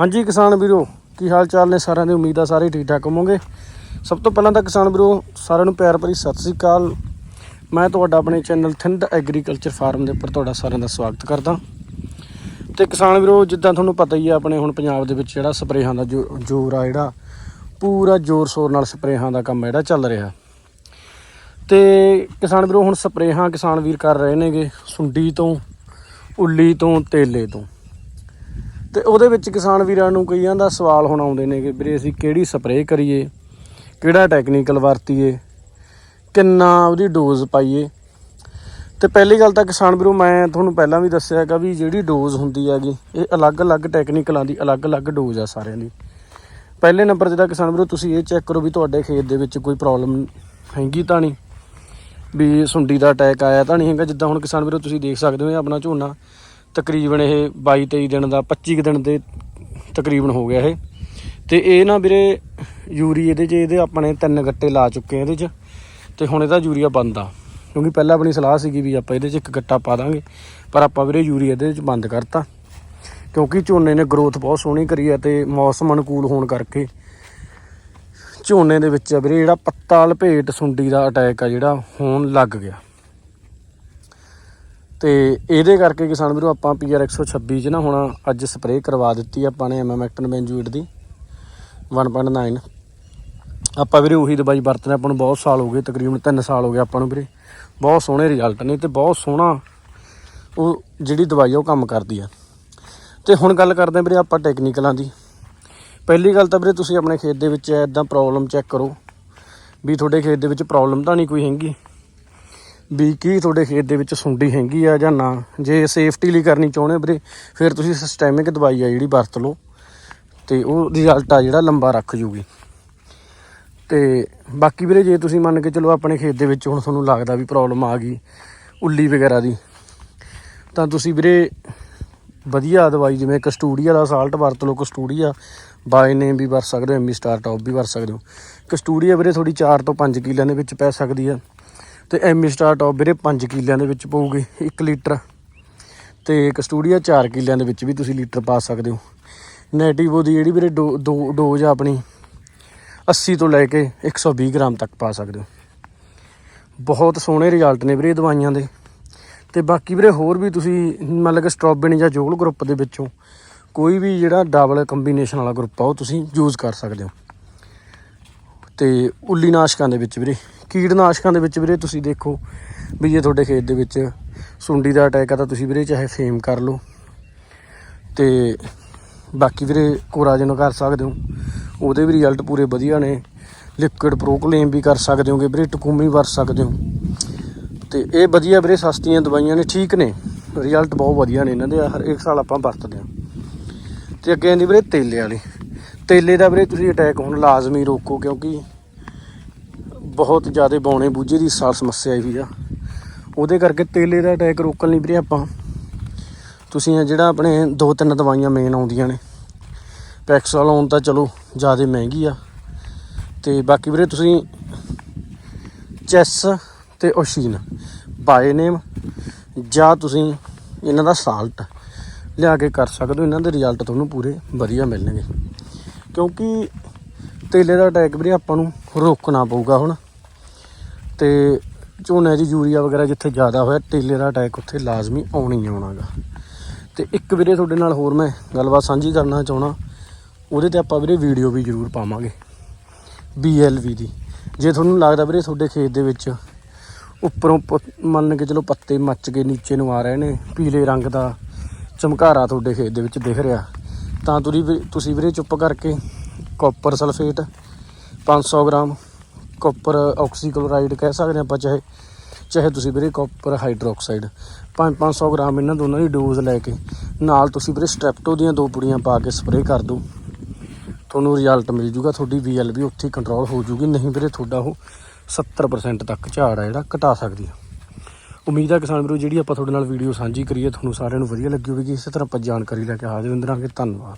ਹਾਂਜੀ ਕਿਸਾਨ ਵੀਰੋ, ਕੀ ਹਾਲ ਚਾਲ ਨੇ ਸਾਰਿਆਂ ਦੀ? ਉਮੀਦ ਆ ਸਾਰੇ ਠੀਕ ਠਾਕ ਹੋਵੋਗੇ। ਸਭ ਤੋਂ ਪਹਿਲਾਂ ਤਾਂ ਕਿਸਾਨ ਵੀਰੋ, ਸਾਰਿਆਂ ਨੂੰ ਪਿਆਰ ਭਰੀ ਸਤਿ ਸ੍ਰੀ ਅਕਾਲ। ਮੈਂ ਤੁਹਾਡਾ ਆਪਣੇ ਚੈਨਲ ਥਿੰਦ ਐਗਰੀਕਲਚਰ ਫਾਰਮ ਦੇ ਉੱਪਰ ਤੁਹਾਡਾ ਸਾਰਿਆਂ ਦਾ ਸਵਾਗਤ ਕਰਦਾ। ਤੇ ਕਿਸਾਨ ਵੀਰੋ, ਜਿੱਦਾਂ ਤੁਹਾਨੂੰ ਪਤਾ ਹੀ ਆ, ਆਪਣੇ ਹੁਣ ਪੰਜਾਬ ਦੇ ਵਿੱਚ ਜਿਹੜਾ ਸਪਰੇਹਾਂ ਦਾ ਜੋ- ਜ਼ੋਰ ਆ ਜਿਹੜਾ, ਪੂਰਾ ਜ਼ੋਰ ਸ਼ੋਰ ਨਾਲ ਸਪਰੇਹਾਂ ਦਾ ਕੰਮ ਜਿਹੜਾ ਚੱਲ ਰਿਹਾ। ਤੇ ਕਿਸਾਨ ਵੀਰੋ, ਹੁਣ ਸਪਰੇਹਾਂ ਕਿਸਾਨ ਵੀਰ ਕਰ ਰਹੇ ਨੇਗੇ ਸੁੰਡੀ ਤੋਂ, ਉੱਲੀ ਤੋਂ, ਤੇਲੇ ਤੋਂ। ਤੇ ਉਹਦੇ ਵਿੱਚ ਕਿਸਾਨ ਵੀਰਾਂ ਨੂੰ ਕਈਆਂ ਦਾ ਸਵਾਲ ਹੁਣ ਆਉਂਦੇ ਨੇ ਕਿ ਵੀਰੇ ਅਸੀਂ ਕਿਹੜੀ ਸਪਰੇਅ ਕਰੀਏ, ਕਿਹੜਾ ਟੈਕਨੀਕਲ ਵਰਤੀਏ, ਕਿੰਨਾ ਉਹਦੀ ਡੋਜ਼ ਪਾਈਏ। ਤੇ ਪਹਿਲੀ ਗੱਲ ਤਾਂ ਕਿਸਾਨ ਵੀਰੋ, ਮੈਂ ਤੁਹਾਨੂੰ ਪਹਿਲਾਂ ਵੀ ਦੱਸਿਆ ਹੈਗਾ ਵੀ ਜਿਹੜੀ ਡੋਜ਼ ਹੁੰਦੀ ਹੈਗੀ, ਇਹ ਅਲੱਗ-ਅਲੱਗ ਟੈਕਨੀਕਲਾਂ ਦੀ ਅਲੱਗ-ਅਲੱਗ ਡੋਜ਼ ਆ ਸਾਰਿਆਂ ਦੀ। ਪਹਿਲੇ ਨੰਬਰ ਤੇ ਤਾਂ ਕਿਸਾਨ ਵੀਰੋ, ਤੁਸੀਂ ਇਹ ਚੈੱਕ ਕਰੋ ਵੀ ਤੁਹਾਡੇ ਖੇਤ ਦੇ ਵਿੱਚ ਕੋਈ ਪ੍ਰੋਬਲਮ ਹੈਗੀ ਤਾਂ ਨਹੀਂ, ਵੀ ਸੁੰਡੀ ਦਾ ਅਟੈਕ ਆਇਆ ਤਾਂ ਨਹੀਂ ਹੈਗਾ। ਜਿੱਦਾਂ ਹੁਣ ਕਿਸਾਨ ਵੀਰੋ, ਤੁਸੀਂ ਦੇਖ ਸਕਦੇ ਹੋ ਆਪਣਾ ਝੋਨਾ ਤਕਰੀਬਨ ਇਹ 22 23 ਦਿਨ ਦਾ 25 ਕੁ ਦਿਨ ਦੇ ਤਕਰੀਬਨ ਹੋ ਗਿਆ ਇਹ। ਤੇ ਇਹ ਨਾ ਵੀਰੇ, ਯੂਰੀ ਇਹਦੇ 'ਚ, ਇਹਦੇ ਆਪਣੇ ਤਿੰਨ ਗੱਟੇ ਲਾ ਚੁੱਕੇ ਆ ਇਹਦੇ 'ਚ। ਤੇ ਹੁਣ ਇਹਦਾ ਯੂਰੀਆ ਬੰਦ ਆ। ਕਿਉਂਕਿ ਪਹਿਲਾਂ ਆਪਣੀ ਸਲਾਹ ਸੀਗੀ ਵੀ ਆਪਾਂ ਇਹਦੇ 'ਚ ਇੱਕ ਗੱਟਾ ਪਾ ਦਾਂਗੇ, ਪਰ ਆਪਾਂ ਵੀਰੇ ਯੂਰੀਆ ਇਹਦੇ 'ਚ ਬੰਦ ਕਰਤਾ। ਕਿਉਂਕਿ ਝੋਨੇ ਨੇ ਗਰੋਥ ਬਹੁਤ ਸੋਹਣੀ ਕਰੀ ਹੈ ਤੇ ਮੌਸਮ ਅਨੁਕੂਲ ਹੋਣ ਕਰਕੇ ਝੋਨੇ ਦੇ ਵਿੱਚ ਵੀਰੇ ਜਿਹੜਾ ਪੱਤਾ, ਲਪੇਟ, ਸੁੰਡੀ ਦਾ ਅਟੈਕ ਆ ਜਿਹੜਾ, ਹੋਣ ਲੱਗ ਗਿਆ। ਤੇ ਇਹਦੇ ਕਰਕੇ ਕਿਸਾਨ ਵੀਰੋ ਆਪਾਂ ਪੀਆਰ 126 ਚ ਨਾ ਹੁਣ ਅੱਜ ਸਪਰੇਅ ਕਰਵਾ ਦਿੱਤੀ ਆਪਾਂ ਨੇ ਐਮਐਮੈਕਟਨ ਬੈਂਜੂਇਟ ਦੀ 1.9 ਆਪਾਂ ਵੀਰੇ ਉਹੀ ਦਵਾਈ ਵਰਤਦੇ ਆਪਾਂ ਨੂੰ ਬਹੁਤ ਸਾਲ ਹੋ ਗਏ, ਤਕਰੀਬਨ 3 ਸਾਲ ਹੋ ਗਏ ਆਪਾਂ ਨੂੰ ਵੀਰੇ। ਬਹੁਤ ਸੋਹਣੇ ਰਿਜ਼ਲਟ ਨੇ ਤੇ ਬਹੁਤ ਸੋਹਣਾ ਉਹ ਜਿਹੜੀ ਦਵਾਈ ਆ, ਉਹ ਕੰਮ ਕਰਦੀ ਆ। ਤੇ ਹੁਣ ਗੱਲ ਕਰਦੇ ਹਾਂ ਵੀਰੇ ਆਪਾਂ ਟੈਕਨੀਕਲਾਂ ਦੀ। ਪਹਿਲੀ ਗੱਲ ਤਾਂ ਵੀਰੇ ਤੁਸੀਂ ਆਪਣੇ ਖੇਤ ਦੇ ਵਿੱਚ ਐਦਾਂ ਪ੍ਰੋਬਲਮ ਚੈੱਕ ਕਰੋ, ਵੀ ਤੁਹਾਡੇ ਖੇਤ ਦੇ ਵਿੱਚ ਪ੍ਰੋਬਲਮ ਤਾਂ ਨਹੀਂ ਕੋਈ ਹੈਗੀ। ਵੀ ਕੀ ਤੁਹਾਡੇ ਖੇਤ ਦੇ ਵਿੱਚ ਸੁੰਡੀ ਹੈਗੀ ਆ ਜਾਂ ਨਾ? ਜੇ ਸੇਫਟੀ ਲਈ ਕਰਨੀ ਚਾਹੁੰਦੇ ਵੀਰੇ, ਫਿਰ ਤੁਸੀਂ ਸਿਸਟੈਮਿਕ ਦਵਾਈ ਆ ਜਿਹੜੀ ਵਰਤ ਲਓ। ਤੇ ਉਹ ਰਿਜ਼ਲਟ ਆ ਜਿਹੜਾ ਲੰਬਾ ਰੱਖ ਜੂਗੀ। ਤੇ ਬਾਕੀ ਵੀਰੇ, ਜੇ ਤੁਸੀਂ ਮੰਨ ਕੇ ਚਲੋ ਆਪਣੇ ਖੇਤ ਦੇ ਵਿੱਚ ਹੁਣ ਤੁਹਾਨੂੰ ਲੱਗਦਾ ਵੀ ਪ੍ਰੋਬਲਮ ਆ ਗਈ, ਉੱਲੀ ਵਗੈਰਾ ਦੀ, ਤਾਂ ਤੁਸੀਂ ਵੀਰੇ ਵਧੀਆ ਦਵਾਈ ਜਿਵੇਂ ਕਸਟੂਡੀਆ ਦਾ ਸਾਲਟ ਵਰਤ ਲਓ। ਕਸਟੂਰੀਆ ਬਾਏ ਨੇਮ ਵੀ ਵਰਤ ਸਕਦੇ ਹੋ ਐਮੀ ਸਟਾਰ ਟੌਪ ਵੀ ਵਰਤ ਸਕਦੇ ਹੋ। ਕਸਟੂਰੀਆ ਵੀਰੇ ਥੋੜੀ 4 ਤੋਂ 5 ਕਿੱਲਿਆਂ ਦੇ ਵਿੱਚ ਪੈ ਸਕਦੀ ਆ। ਤੇ ਐਮੀ ਸਟਾਰ ਟੌਪ ਵੀਰੇ 5 ਕਿੱਲਿਆਂ ਦੇ ਵਿੱਚ ਪਊਗੀ 1 ਲੀਟਰ। ਤੇ ਕਸਟੂਡੀਆ 4 ਕਿੱਲਿਆਂ ਦੇ ਵਿੱਚ ਵੀ ਤੁਸੀਂ ਲੀਟਰ ਪਾ ਸਕਦੇ ਹੋ। ਨੈਟਿਵੋ ਦੀ ਜਿਹੜੀ ਵੀਰੇ ਡੋ- ਦੋ, ਡੋਜ਼ ਆ ਆਪਣੀ 80 ਤੋਂ ਲੈ ਕੇ 120 ਗ੍ਰਾਮ ਤੱਕ ਪਾ ਸਕਦੇ ਹੋ। ਬਹੁਤ ਸੋਹਣੇ ਰਿਜ਼ਲਟ ਨੇ ਵੀਰੇ ਦਵਾਈਆਂ ਦੇ। ਤੇ ਬਾਕੀ ਵੀਰੇ ਹੋਰ ਵੀ ਤੁਸੀਂ, ਮਤਲਬ ਕਿ ਸਟ੍ਰਾਬੇਰੀ ਜਾਂ ਜੋਗਲ ਗਰੁੱਪ ਦੇ ਵਿੱਚੋਂ ਕੋਈ ਵੀ ਜਿਹੜਾ ਡਬਲ ਕੰਬੀਨੇਸ਼ਨ ਵਾਲਾ ਗਰੁੱਪ ਆ, ਉਹ ਤੁਸੀਂ ਯੂਜ਼ ਕਰ ਸਕਦੇ ਹੋ। ਤੇ ਉੱਲੀ ਨਾਸ਼ਕਾਂ ਦੇ ਵਿੱਚ ਵੀਰੇ ਕੀਟਨਾਸ਼ਕਾਂ ਦੇ ਵਿੱਚ ਵੀਰੇ ਤੁਸੀਂ ਦੇਖੋ ਵੀ ਜੇ ਤੁਹਾਡੇ ਖੇਤ ਦੇ ਵਿੱਚ ਸੁੰਡੀ ਦਾ ਅਟੈਕ ਆ ਤਾਂ ਤੁਸੀਂ ਵੀਰੇ ਚਾਹੇ ਫੇਮ ਕਰ ਲਓ। ਤੇ ਬਾਕੀ ਵੀਰੇ ਕੋਰਾਜਨ ਕਰ ਸਕਦੇ ਹੋ। ਉਹਦੇ ਵੀ ਰਿਜ਼ਲਟ ਪੂਰੇ ਵਧੀਆ ਨੇ। ਲਿਕੁਇਡ ਪ੍ਰੋਕਲੇਮ ਵੀ ਕਰ ਸਕਦੇ ਹੋਗੇ ਵੀਰੇ, ਟਕੂਮੀ ਵਰਤ ਸਕਦੇ ਹੋ। ਤੇ ਇਹ ਵਧੀਆ ਵੀਰੇ ਸਸਤੀਆਂ ਦਵਾਈਆਂ ਨੇ, ਠੀਕ ਨੇ। ਰਿਜ਼ਲਟ ਬਹੁਤ ਵਧੀਆ ਨੇ ਇਹਨਾਂ ਦੇ ਹਰ ਇੱਕ ਸਾਲ ਆਪਾਂ ਵਰਤਦੇ ਹਾਂ। ਤੇ ਅੱਗੇ ਆਂਦੀ ਵੀਰੇ ਤੇਲੇ ਵਾਲੀ। ਤੇਲੇ ਦਾ ਵੀਰੇ ਤੁਸੀਂ ਅਟੈਕ ਹੁਣ ਲਾਜ਼ਮੀ ਰੋਕੋ ਕਿਉਂਕਿ ਬਹੁਤ ਜ਼ਿਆਦਾ ਬੌਣੇ ਬੂਝੇ ਦੀ ਸਾਲ ਸਮੱਸਿਆ ਆਈ ਹੋਈ ਆ। ਉਹਦੇ ਕਰਕੇ ਤੇਲੇ ਦਾ ਅਟੈਕ ਰੋਕਣ ਲਈ ਵੀਰੇ ਆਪਾਂ, ਤੁਸੀਂ ਜਿਹੜਾ ਆਪਣੇ ਦੋ ਤਿੰਨ ਦਵਾਈਆਂ ਮੇਨ ਆਉਂਦੀਆਂ ਨੇ ਪੈਕਸਲ ਆਉਣ ਤਾਂ ਚਲੋ ਜ਼ਿਆਦਾ ਮਹਿੰਗੀ ਆ। ਤੇ ਬਾਕੀ ਵੀਰੇ ਤੁਸੀਂ ਚੈਸ ਤੇ ਓਸ਼ੀਨ ਬਾਏ ਨੇਮ ਜਾਂ ਤੁਸੀਂ ਇਹਨਾਂ ਦਾ ਸਾਲਟ ਲਿਆ ਕੇ ਕਰ ਸਕਦੇ ਹੋ, ਇਹਨਾਂ ਦੇ ਰਿਜ਼ਲਟ ਤੁਹਾਨੂੰ ਪੂਰੇ ਵਧੀਆ ਮਿਲਣਗੇ। ਕਿਉਂਕਿ ਤੇਲੇ ਦਾ ਅਟੈਕ ਵੀਰੇ ਆਪਾਂ ਨੂੰ ਰੋਕਣਾ ਪਊਗਾ ਹੁਣ। ਤੇ ਝੋਨੇ 'ਚ ਯੂਰੀਆ ਵਗੈਰਾ ਜਿੱਥੇ ਜ਼ਿਆਦਾ ਹੋਇਆ ਤੇਲੇ ਦਾ ਅਟੈਕ ਉੱਥੇ ਲਾਜ਼ਮੀ ਆਉਣੀ ਆਉਣਾਗਾ ਤੇ ਇੱਕ ਵੀਰੇ ਤੁਹਾਡੇ ਨਾਲ ਹੋਰ ਮੈਂ ਗੱਲਬਾਤ ਸਾਂਝੀ ਕਰਨਾ ਚਾਹਣਾ ਉਹਦੇ ਤੇ ਆਪਾਂ ਵੀਰੇ ਵੀਡੀਓ ਵੀ ਜ਼ਰੂਰ ਪਾਵਾਂਗੇ BLV ਦੀ। ਜੇ ਤੁਹਾਨੂੰ ਲੱਗਦਾ ਵੀਰੇ ਤੁਹਾਡੇ ਖੇਤ ਦੇ ਵਿੱਚ ਉੱਪਰੋਂ ਪ- ਮੰਨ ਕੇ ਚਲੋ ਪੱਤੇ ਮੱਚ ਕੇ ਨੀਚੇ ਨੂੰ ਆ ਰਹੇ ਨੇ, ਪੀਲੇ ਰੰਗ ਦਾ ਚਮਕਾਰਾ ਤੁਹਾਡੇ ਖੇਤ ਦੇ ਵਿੱਚ ਦਿਖ ਰਿਹਾ, ਤਾਂ ਤੁਸੀਂ ਵੀ- ਤੁਸੀਂ ਵੀਰੇ ਚੁੱਪ ਕਰਕੇ copper sulphate 500 gram copper oxychloride ਕਹਿ ਸਕਦੇ ਹਾਂ ਆਪਾਂ, ਚਾਹੇ ਚਾਹੇ ਤੁਸੀਂ ਵੀਰੇ ਕਾਪਰ ਹਾਈਡਰੋਕਸਾਈਡ 5-500 ਗ੍ਰਾਮ ਇਹਨਾਂ ਦੋਨਾਂ ਦੀ ਡੋਜ਼ ਲੈ ਕੇ, ਨਾਲ ਤੁਸੀਂ ਵੀਰੇ ਸਟ੍ਰੈਪਟੋ ਦੀਆਂ ਦੋ ਪੁੜੀਆਂ ਪਾ ਕੇ ਸਪਰੇਅ ਕਰ ਦਿਓ। ਤੁਹਾਨੂੰ ਰਿਜ਼ਲਟ ਮਿਲ ਜੂਗਾ, ਤੁਹਾਡੀ ਵੀਐਲ ਵੀ ਉੱਥੇ ਕੰਟਰੋਲ ਹੋ ਜੂਗੀ, ਨਹੀਂ ਵੀਰੇ ਤੁਹਾਡਾ ਉਹ 70% ਤੱਕ ਝਾੜ ਆ ਜਿਹੜਾ, ਘਟਾ ਸਕਦੀ ਹੈ ਉਮੀਦ ਹੈ ਕਿਸਾਨ ਵੀਰੋ, ਜਿਹੜੀ ਆਪਾਂ ਤੁਹਾਡੇ ਨਾਲ ਵੀਡੀਓ ਸਾਂਝੀ ਕਰੀਏ, ਤੁਹਾਨੂੰ ਸਾਰਿਆਂ ਨੂੰ ਵਧੀਆ ਲੱਗੀ ਹੋਵੇਗੀ। ਇਸੇ ਤਰ੍ਹਾਂ ਆਪਾਂ ਜਾਣਕਾਰੀ ਲੈ ਕੇ ਹਾਜ਼ਰ ਹੁੰਦੇ ਧੰਨਵਾਦ।